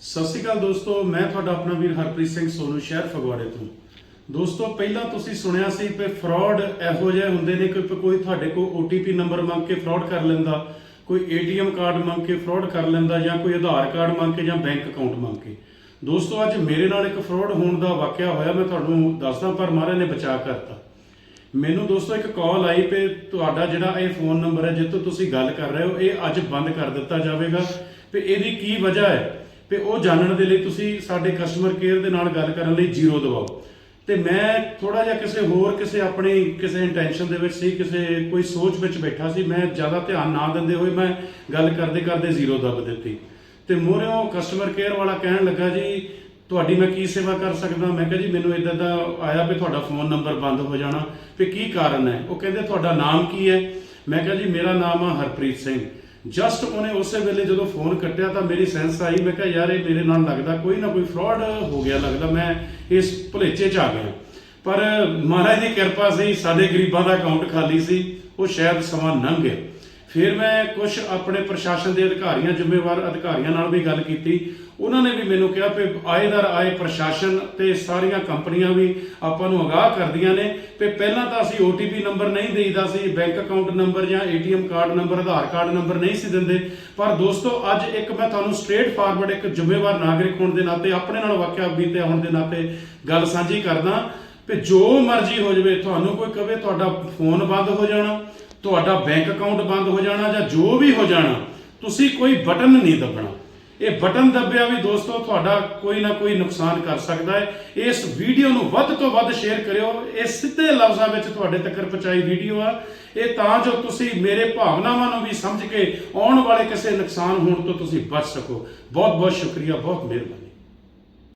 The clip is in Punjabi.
ਸਤਿ ਸ਼੍ਰੀ ਅਕਾਲ ਦੋਸਤੋ, ਮੈਂ ਤੁਹਾਡਾ ਆਪਣਾ ਵੀਰ ਹਰਪ੍ਰੀਤ ਸਿੰਘ ਸੋਨੂ ਸ਼ਹਿਰ ਫਗਵਾੜੇ ਤੋਂ। ਦੋਸਤੋ, ਪਹਿਲਾਂ ਤੁਸੀਂ ਸੁਣਿਆ ਸੀ ਕਿ ਫਰਾਡ ਇਹੋ ਜਿਹੇ ਹੁੰਦੇ ਨੇ ਕਿ ਕੋਈ ਤੁਹਾਡੇ ਕੋਲ OTP ਨੰਬਰ ਮੰਗ ਕੇ ਫਰਾਡ ਕਰ ਲੈਂਦਾ, ਕੋਈ ATM ਕਾਰਡ ਮੰਗ ਕੇ ਫਰਾਡ ਕਰ ਲੈਂਦਾ, ਜਾਂ ਕੋਈ ਆਧਾਰ ਕਾਰਡ ਮੰਗ ਕੇ ਜਾਂ ਬੈਂਕ ਅਕਾਊਂਟ ਮੰਗ ਕੇ। ਦੋਸਤੋ, ਅੱਜ ਮੇਰੇ ਨਾਲ ਇੱਕ ਫਰਾਡ ਹੋਣ ਦਾ ਵਾਕਿਆ ਹੋਇਆ, ਮੈਂ ਤੁਹਾਨੂੰ ਦੱਸਦਾ ਪਰ ਮਹਾਰਾਜ ਨੇ ਬਚਾ ਕਰਤਾ। ਮੈਨੂੰ ਦੋਸਤੋ ਇੱਕ ਕਾਲ ਆਈ ਕਿ ਤੁਹਾਡਾ ਜਿਹੜਾ ਇਹ ਫੋਨ ਨੰਬਰ ਹੈ, ਜਿੱਥੋਂ ਤੁਸੀਂ ਗੱਲ ਕਰ ਰਹੇ ਹੋ, ਇਹ ਅੱਜ ਬੰਦ ਕਰ ਦਿੱਤਾ ਜਾਵੇਗਾ। ਤੇ ਇਹਦੀ ਕੀ ਵਜ੍ਹਾ ਹੈ? ਤੇ ਉਹ ਜਾਣਨ ਦੇ ਲਈ ਤੁਸੀਂ ਸਾਡੇ ਕਸਟਮਰ ਕੇਅਰ ਦੇ ਨਾਲ ਗੱਲ ਕਰਨ ਲਈ ਜ਼ੀਰੋ ਦਬਾਓ। ਤੇ ਮੈਂ ਥੋੜਾ ਜਿਹਾ ਕਿਸੇ ਹੋਰ, ਕਿਸੇ ਆਪਣੀ, ਕਿਸੇ ਇੰਟੈਂਸ਼ਨ ਦੇ ਵਿੱਚ ਸੀ, ਕਿਸੇ ਕੋਈ ਸੋਚ ਵਿੱਚ ਬੈਠਾ ਸੀ, ਮੈਂ ਜ਼ਿਆਦਾ ਧਿਆਨ ਨਾ ਦਿੰਦੇ ਹੋਏ ਮੈਂ ਗੱਲ ਕਰਦੇ ਕਰਦੇ ਜ਼ੀਰੋ ਦਬ ਦਿੱਤੀ। ਤੇ ਮੋਰਿਓ ਕਸਟਮਰ ਕੇਅਰ ਵਾਲਾ ਕਹਿਣ ਲੱਗਾ ਜੀ, ਤੁਹਾਡੀ ਮੈਂ ਕੀ ਸੇਵਾ ਕਰ ਸਕਦਾ? ਮੈਂ ਕਿਹਾ ਜੀ, ਮੈਨੂੰ ਇਦਾਂ ਦਾ ਆਇਆ ਵੀ ਤੁਹਾਡਾ ਫੋਨ ਨੰਬਰ ਬੰਦ ਹੋ ਜਾਣਾ। ਤੇ ਕੀ ਕਾਰਨ ਹੈ? ਉਹ ਕਹਿੰਦੇ, ਤੁਹਾਡਾ ਨਾਮ ਕੀ ਹੈ? ਮੈਂ ਕਿਹਾ ਜੀ, ਮੇਰਾ ਨਾਮ ਆ ਹਰਪ੍ਰੀਤ ਸਿੰਘ। ਜਸਟ ਉਹਨੇ ਉਸੇ ਵੇਲੇ ਜਦੋਂ ਫੋਨ ਕੱਟਿਆ ਤਾਂ ਮੇਰੀ ਸੈਂਸ ਆਈ, ਮੈਂ ਕਿਹਾ ਯਾਰ ਇਹ ਮੇਰੇ ਨਾਲ ਲੱਗਦਾ ਕੋਈ ਨਾ ਕੋਈ ਫਰਾਡ ਹੋ ਗਿਆ, ਲੱਗਦਾ ਮੈਂ ਇਸ ਭੁਲੇਚੇ 'ਚ ਆ ਗਿਆ। ਪਰ ਮਹਾਰਾਜ ਦੀ ਕਿਰਪਾ ਸੀ, ਸਾਡੇ ਗਰੀਬਾਂ ਦਾ ਅਕਾਊਂਟ ਖਾਲੀ ਸੀ, ਉਹ ਸ਼ਾਇਦ ਸਮਾਂ ਲੰਘ ਗਿਆ। ਫਿਰ ਮੈਂ ਕੁਝ ਆਪਣੇ ਪ੍ਰਸ਼ਾਸਨ ਦੇ ਅਧਿਕਾਰੀਆਂ, ਜ਼ਿੰਮੇਵਾਰ ਅਧਿਕਾਰੀਆਂ ਨਾਲ ਵੀ ਗੱਲ ਕੀਤੀ। ਉਹਨਾਂ ਨੇ ਵੀ ਮੈਨੂੰ ਕਿਹਾ ਕਿ ਆਏਦਰ ਆਏ ਪ੍ਰਸ਼ਾਸਨ ਤੇ ਸਾਰੀਆਂ ਕੰਪਨੀਆਂ ਵੀ ਆਪਾਂ ਨੂੰ ਅਗਾਹ ਕਰਦੀਆਂ ਨੇ ਕਿ ਪਹਿਲਾਂ ਤਾਂ ਅਸੀਂ OTP ਨੰਬਰ ਨਹੀਂ ਦੇਈਦਾ ਸੀ, ਬੈਂਕ ਅਕਾਊਂਟ ਨੰਬਰ ਜਾਂ ATM card number, Aadhaar card number ਨਹੀਂ ਸੀ ਦਿੰਦੇ। ਪਰ ਦੋਸਤੋ, ਅੱਜ ਇੱਕ ਮੈਂ ਤੁਹਾਨੂੰ ਸਟ੍ਰੇਟ ਫਾਰਵਰਡ ਇੱਕ ਜ਼ਿੰਮੇਵਾਰ ਨਾਗਰਿਕ ਹੋਣ ਦੇ ਨਾਤੇ, ਆਪਣੇ ਨਾਲ ਵਾਕਿਆ ਬੀਤੇ ਹੋਣ ਦੇ ਨਾਤੇ ਗੱਲ ਸਾਂਝੀ ਕਰਦਾ ਕਿ ਜੋ ਮਰਜ਼ੀ ਹੋ ਜਾਵੇ, ਤੁਹਾਨੂੰ ਕੋਈ ਕਵੇ ਤੁਹਾਡਾ ਫੋਨ ਬੰਦ ਹੋ ਜਾਣਾ। ਤੁਹਾਡਾ ਬੈਂਕ ਅਕਾਊਂਟ ਬੰਦ ਹੋ ਜਾਣਾ ਜਾਂ ਜੋ ਵੀ ਹੋ ਜਾਣਾ, ਤੁਸੀਂ ਕੋਈ ਬਟਨ ਨਹੀਂ ਦਬਣਾ। ਇਹ ਬਟਨ ਦੱਬਿਆ ਵੀ ਦੋਸਤੋ, ਤੁਹਾਡਾ ਕੋਈ ਨਾ ਕੋਈ ਨੁਕਸਾਨ ਕਰ ਸਕਦਾ ਹੈ। ਇਸ ਵੀਡੀਓ ਨੂੰ ਵੱਧ ਤੋਂ ਵੱਧ ਸ਼ੇਅਰ ਕਰਿਓ। ਇਹ ਸਿੱਧੇ ਲਫ਼ਜ਼ਾਂ ਵਿੱਚ ਤੁਹਾਡੇ ਤੱਕ ਪਹੁੰਚਾਈ ਵੀਡੀਓ ਆ। ਇਹ ਤਾਂ ਜੋ ਤੁਸੀਂ ਮੇਰੇ ਭਾਵਨਾਵਾਂ ਨੂੰ ਵੀ ਸਮਝ ਕੇ ਆਉਣ ਵਾਲੇ ਕਿਸੇ ਨੁਕਸਾਨ ਹੋਣ ਤੋਂ ਤੁਸੀਂ ਬਚ ਸਕੋ। ਬਹੁਤ ਬਹੁਤ ਸ਼ੁਕਰੀਆ, ਬਹੁਤ ਮਿਹਰਬਾਨੀ।